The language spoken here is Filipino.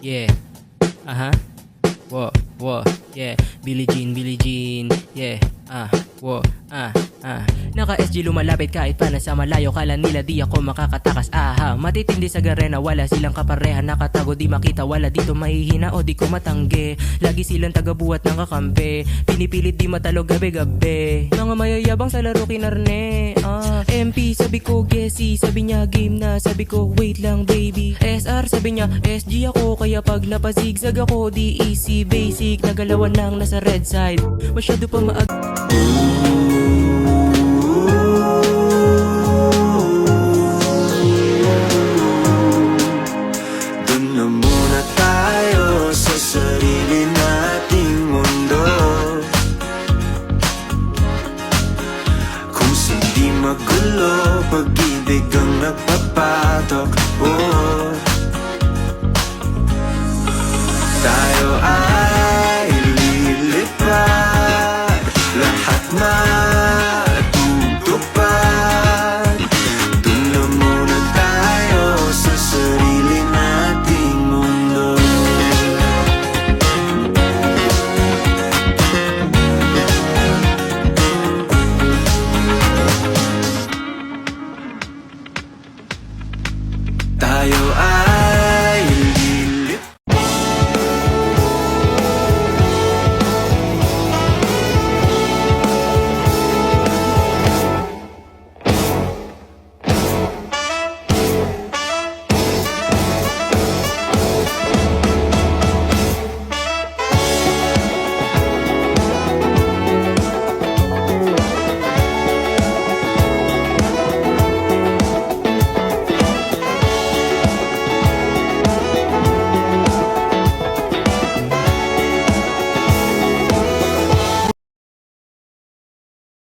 yeah. Aha. Whoa, whoa, yeah. Billie Jean, Billie Jean, yeah. Ah, whoa, ah, ah. Naka-SG lumalapit kahit pa nasa malayo. Kala nila di ako makakatakas. Aha, matitindi sa garena. Wala silang kapareha. Nakatago di makita. Wala dito mahihina o di ko matanggi. Lagi silang tagabuhat ng kakampi. Pinipilit di matalo gabi-gabi. Mga mayayabang sa laro kinarne MP sabi ko Gessi Sabi niya game na. Sabi ko wait lang baby. SR sabi niya SG ako. Kaya pag napazigzag ako easy basic. Nagalawan lang nasa red side. Masyado pa maag Dun magulo, pag-ibig 还有爱。